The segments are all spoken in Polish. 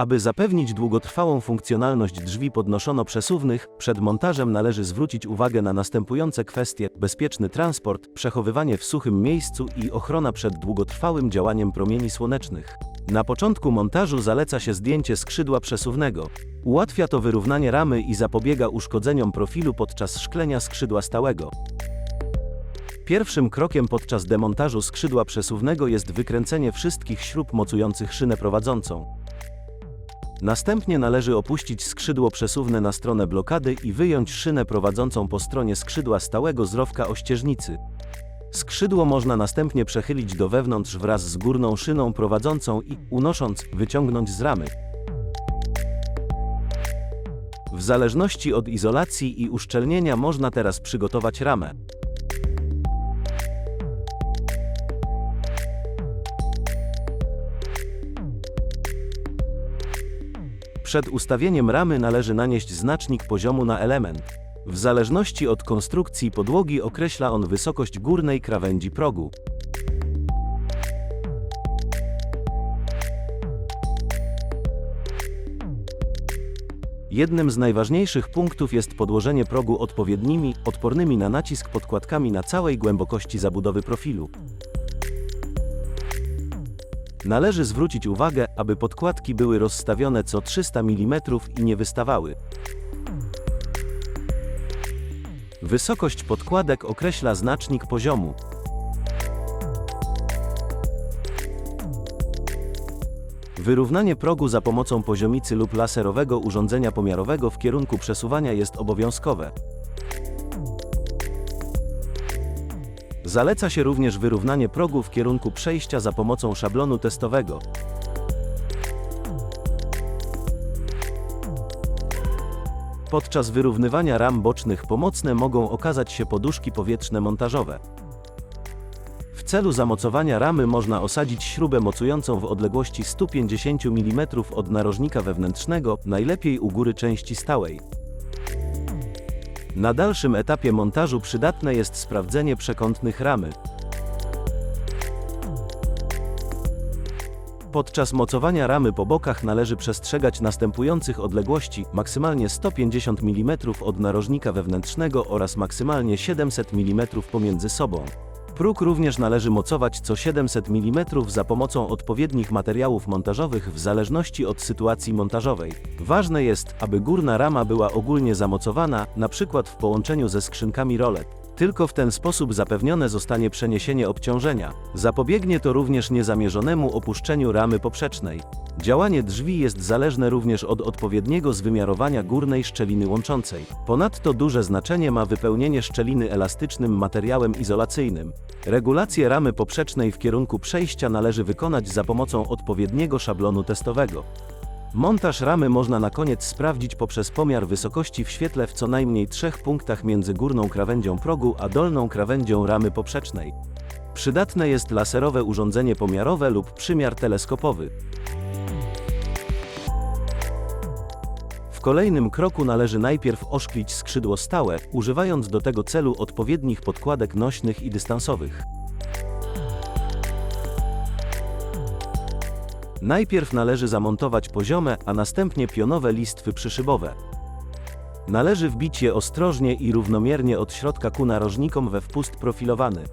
Aby zapewnić długotrwałą funkcjonalność drzwi podnoszono-przesuwnych, przed montażem należy zwrócić uwagę na następujące kwestie: bezpieczny transport, przechowywanie w suchym miejscu i ochrona przed długotrwałym działaniem promieni słonecznych. Na początku montażu zaleca się zdjęcie skrzydła przesuwnego. Ułatwia to wyrównanie ramy i zapobiega uszkodzeniom profilu podczas szklenia skrzydła stałego. Pierwszym krokiem podczas demontażu skrzydła przesuwnego jest wykręcenie wszystkich śrub mocujących szynę prowadzącą. Następnie należy opuścić skrzydło przesuwne na stronę blokady i wyjąć szynę prowadzącą po stronie skrzydła stałego z rowka ościeżnicy. Skrzydło można następnie przechylić do wewnątrz wraz z górną szyną prowadzącą i, unosząc, wyciągnąć z ramy. W zależności od izolacji i uszczelnienia można teraz przygotować ramę. Przed ustawieniem ramy należy nanieść znacznik poziomu na element. W zależności od konstrukcji podłogi określa on wysokość górnej krawędzi progu. Jednym z najważniejszych punktów jest podłożenie progu odpowiednimi, odpornymi na nacisk podkładkami na całej głębokości zabudowy profilu. Należy zwrócić uwagę, aby podkładki były rozstawione co 300 mm i nie wystawały. Wysokość podkładek określa znacznik poziomu. Wyrównanie progu za pomocą poziomicy lub laserowego urządzenia pomiarowego w kierunku przesuwania jest obowiązkowe. Zaleca się również wyrównanie progu w kierunku przejścia za pomocą szablonu testowego. Podczas wyrównywania ram bocznych pomocne mogą okazać się poduszki powietrzne montażowe. W celu zamocowania ramy można osadzić śrubę mocującą w odległości 150 mm od narożnika wewnętrznego, najlepiej u góry części stałej. Na dalszym etapie montażu przydatne jest sprawdzenie przekątnych ramy. Podczas mocowania ramy po bokach należy przestrzegać następujących odległości, maksymalnie 150 mm od narożnika wewnętrznego oraz maksymalnie 700 mm pomiędzy sobą. Próg również należy mocować co 700 mm za pomocą odpowiednich materiałów montażowych w zależności od sytuacji montażowej. Ważne jest, aby górna rama była ogólnie zamocowana, np. w połączeniu ze skrzynkami rolet. Tylko w ten sposób zapewnione zostanie przeniesienie obciążenia. Zapobiegnie to również niezamierzonemu opuszczeniu ramy poprzecznej. Działanie drzwi jest zależne również od odpowiedniego zwymiarowania górnej szczeliny łączącej. Ponadto duże znaczenie ma wypełnienie szczeliny elastycznym materiałem izolacyjnym. Regulację ramy poprzecznej w kierunku przejścia należy wykonać za pomocą odpowiedniego szablonu testowego. Montaż ramy można na koniec sprawdzić poprzez pomiar wysokości w świetle w co najmniej trzech punktach między górną krawędzią progu a dolną krawędzią ramy poprzecznej. Przydatne jest laserowe urządzenie pomiarowe lub przymiar teleskopowy. W kolejnym kroku należy najpierw oszklić skrzydło stałe, używając do tego celu odpowiednich podkładek nośnych i dystansowych. Najpierw należy zamontować poziome, a następnie pionowe listwy przyszybowe. Należy wbić je ostrożnie i równomiernie od środka ku narożnikom we wpust profilowany.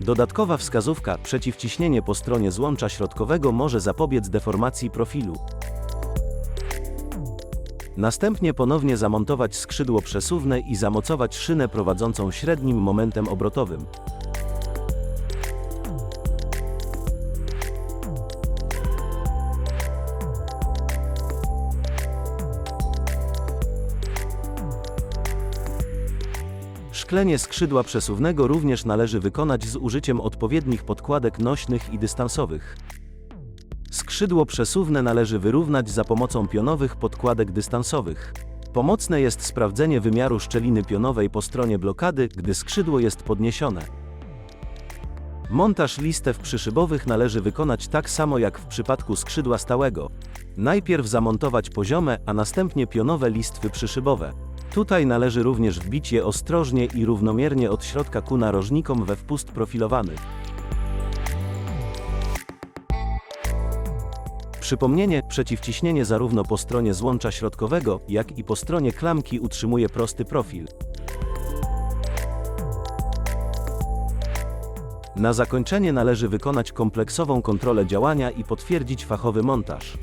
Dodatkowa wskazówka, przeciwciśnienie po stronie złącza środkowego może zapobiec deformacji profilu. Następnie ponownie zamontować skrzydło przesuwne i zamocować szynę prowadzącą średnim momentem obrotowym. Szklenie skrzydła przesuwnego również należy wykonać z użyciem odpowiednich podkładek nośnych i dystansowych. Skrzydło przesuwne należy wyrównać za pomocą pionowych podkładek dystansowych. Pomocne jest sprawdzenie wymiaru szczeliny pionowej po stronie blokady, gdy skrzydło jest podniesione. Montaż listew przyszybowych należy wykonać tak samo jak w przypadku skrzydła stałego. Najpierw zamontować poziome, a następnie pionowe listwy przyszybowe. Tutaj należy również wbić je ostrożnie i równomiernie od środka ku narożnikom we wpust profilowany. Przypomnienie, przeciwciśnienie zarówno po stronie złącza środkowego, jak i po stronie klamki utrzymuje prosty profil. Na zakończenie należy wykonać kompleksową kontrolę działania i potwierdzić fachowy montaż.